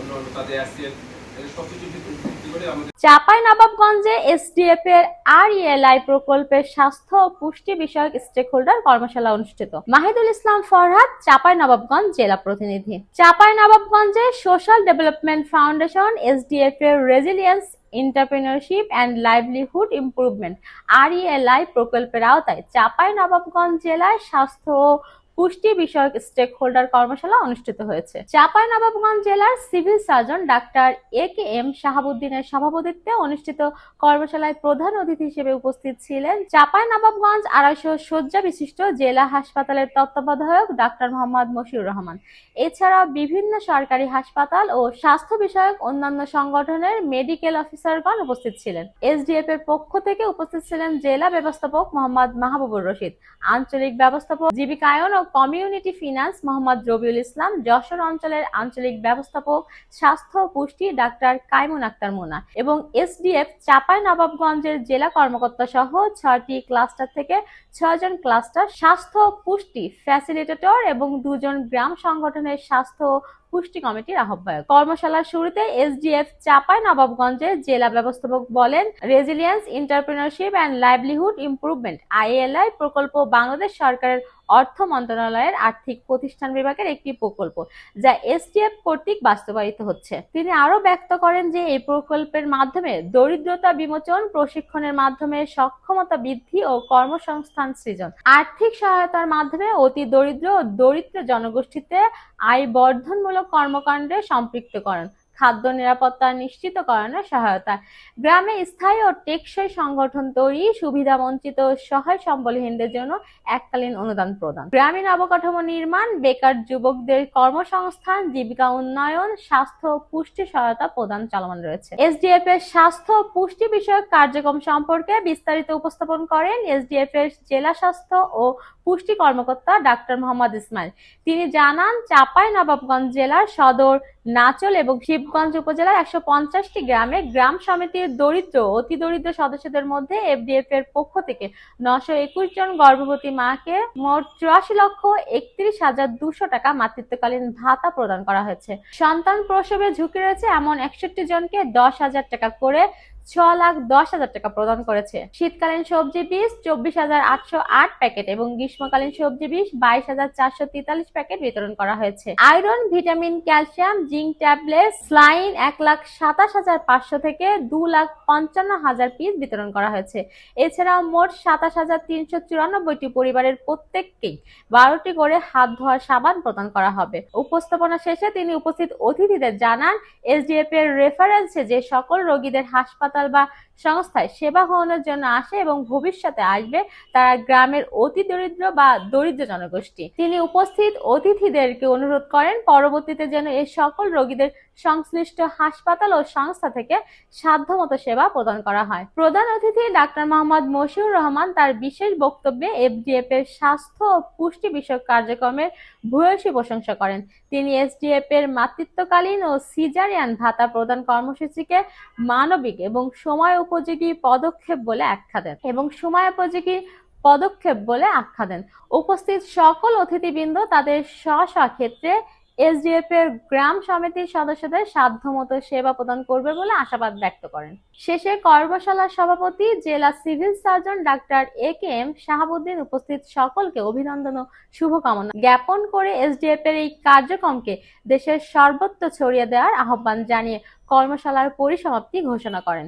অন্য অন্য তাদের অ্যাসিড চাপাই নবাবগঞ্জে এসডিএফ এর আরইএলআই প্রকল্পের স্বাস্থ্য ও পুষ্টি বিষয়ক স্টেক হোল্ডার কর্মশালা অনুষ্ঠিত। মাহিদুল ইসলাম ফরহাদ চাপাই নবাবগঞ্জ জেলা প্রতিনিধি। চাপাই নবাবগঞ্জে সোশ্যাল ডেভেলপমেন্ট ফাউন্ডেশন, এসডিএফ এর resilience entrepreneurship and livelihood improvement, RELI প্রকল্পের আওতায় চাপাই নবাবগঞ্জ জেলায় স্বাস্থ্য ও পুষ্টি বিষয়ক স্টেক হোল্ডার কর্মশালা অনুষ্ঠিত হয়েছে। চাপাই নবাবগঞ্জ জেলার civil surgeon doctor A K M শাহাবুদ্দিনের সভাপতিত্বে অনুষ্ঠিত কর্মশালায় প্রধান অতিথি হিসেবে উপস্থিত ছিলেন চাপাই নবাবগঞ্জ আড়াইশো শয্যা বিশিষ্ট জেলা হাসপাতালের তত্ত্বাবধায়ক ডাক্তার মোহাম্মদ মশিউর রহমান। এছাড়া বিভিন্ন সরকারি হাসপাতাল ও স্বাস্থ্য বিষয়ক অন্যান্য সংগঠনের মেডিকেল অফিসারগণ উপস্থিত ছিলেন। এসডিএফ এর পক্ষ থেকে উপস্থিত ছিলেন জেলা ব্যবস্থাপক মোহাম্মদ মাহবুবুর রশিদ। আঞ্চলিক ব্যবস্থাপক জীবিকায়ন ও কমিউনিটি ফিনান্স মোহাম্মদ রবিউল ইসলাম, যশোর অঞ্চলের আঞ্চলিক ব্যবস্থাপক, স্বাস্থ্য পুষ্টি ডাক্তার কাইমুন আক্তার মোনা এবং এসডিএফ চাপাই নবাবগঞ্জের জেলা কর্মকর্তা সহ ছয়টি ক্লাস্টার থেকে ছয়জন ক্লাস্টার স্বাস্থ্য পুষ্টি ফ্যাসিলিটেটর এবং দুজন গ্রাম সংগঠনের স্বাস্থ্য পুষ্টি কমিটির আহ্বায়ক। কর্মশালার শুরুতে এসডিএফ চাপাই নবাবগঞ্জের জেলা ব্যবস্থাপক বলেন, resilience, entrepreneurship and livelihood improvement, ILI প্রকল্প বাংলাদেশ সরকারের অর্থ মন্ত্রণালয়ের আর্থিক প্রতিষ্ঠান বিভাগের একটি প্রকল্প, যা এসডিএফ কর্তৃক বাস্তবায়িত হচ্ছে। তিনি আরও ব্যক্ত করেন যে, এই প্রকল্পের মাধ্যমে দরিদ্রতা বিমোচন, প্রশিক্ষণের মাধ্যমে সক্ষমতা বৃদ্ধি ও কর্মসংস্থান সৃজন। আর্থিক সহায়তার মাধ্যমে অতি দরিদ্র ও দরিদ্র জনগোষ্ঠীতে আয় বর্ধনমূলক কর্মকাণ্ডে সম্পৃক্তকরণ খাদ্য নিরাপত্তা নিশ্চিতকরণে সহায়তা। গ্রামে স্থায়ী ও টেকসই সংগঠন তৈরি, সুবিধা বঞ্চিত সহায় সম্বলহীনদের জন্য এককালীন অনুদান প্রদান। গ্রামীণ অবকাঠামো নির্মাণ, বেকার যুবকদের কর্মসংস্থান, জীবিকা উন্নয়ন, স্বাস্থ্য পুষ্টি সহায়তা প্রদান চলমান রয়েছে। এসডিএফ এর স্বাস্থ্য পুষ্টি বিষয়ক কার্যক্রম সম্পর্কে বিস্তারিত উপস্থাপন করেন এসডিএফ এর জেলা স্বাস্থ্য ও পুষ্টি কর্মকর্তা ডাক্তার মোহাম্মদ ইসমাইল। তিনি জানান চাপাই নবাবগঞ্জ জেলার সদর নাচল এবং শিবগঞ্জ উপজেলার একশো পঞ্চাশটি গ্রামে গ্রাম সমিতির দরিদ্র, অতি দরিদ্র সদস্যদের মধ্যে এফডিএফ এর পক্ষ থেকে নশো একুশ জন গর্ভবতী মাকে মোট চুরাশি লক্ষ একত্রিশ হাজার দুশো টাকা মাতৃত্বকালীন ভাতা প্রদান করা হয়েছে। সন্তান প্রসবে ঝুঁকি রয়েছে এমন একষট্টি জনকে দশ হাজার টাকা করে ছ লাখ দশ হাজার টাকা প্রদান করেছে। শীতকালীন সবজি বীজ চব্বিশ হাজার আটশো আট প্যাকেট এবং গ্রীষ্মকালীন সবজি বীজ বাইশ হাজার চারশো তেতাল্লিশ প্যাকেট বিতরণ করা হয়েছে। Iron, vitamin, calcium, zinc tablet saline এক লাখ সাতাশ হাজার পাঁচশো থেকে দু লাখ পঞ্চান্ন হাজার পিস বিতরণ করা হয়েছে। এছাড়াও মোট সাতাশ হাজার তিনশো চুরানব্বইটি পরিবারের প্রত্যেককেই বারোটি করে হাত ধোয়ার সাবান প্রদান করা হবে। উপস্থাপনা শেষে তিনি উপস্থিত অতিথিদের জানান, এসডিএফ এর রেফারেন্সে যে সকল রোগীদের হাসপাতাল বা সংস্থায় সেবা গ্রহণের জন্য আসে এবং ভবিষ্যতে আসবে তারা গ্রামের অতি দরিদ্র বা দরিদ্র জনগোষ্ঠী। তিনি উপস্থিত অতিথিদেরকে অনুরোধ করেন, পরবর্তীতে যেন এই সকল রোগীদের সংশ্লিষ্ট হাসপাতাল ও সংস্থা থেকে সাধ্যমতো সেবা প্রদান করা হয়। প্রধান অতিথি ডাক্তার মোহাম্মদ মশিউর রহমান তার বিশেষ বক্তব্যে এফডিএফ এর স্বাস্থ্য ও পুষ্টি বিষয়ক কার্যক্রমের ভূয়সী প্রশংসা করেন। তিনি এসডিএফ এর মাতৃত্বকালীন ও সিজারিয়ান ভাতা প্রদান কর্মসূচিকে মানবিক এবং সময় উপযোগী পদক্ষেপ বলে আখ্যা দেন। এবং সময় উপযোগী পদক্ষেপ বলে আখ্যা দেন। উপস্থিত সকল অতিথিবৃন্দ তাদের স্ব স্ব ক্ষেত্রে এসডিএফ এর গ্রাম সমিতির সদস্যদের সাধ্যমতো সেবা প্রদান করবে বলে আশাবাদ ব্যক্ত করেন। শেষে কর্মশালার সভাপতি, জেলা civil surgeon doctor A K M Shahabuddin উপস্থিত সকলকে অভিনন্দন ও শুভকামনা জ্ঞাপন করে এসডিএফ এর এই কার্যক্রমকে দেশের সর্বত্র ছড়িয়ে দেওয়ার আহ্বান জানিয়ে কর্মশালার পরিসমাপ্তি ঘোষণা করেন।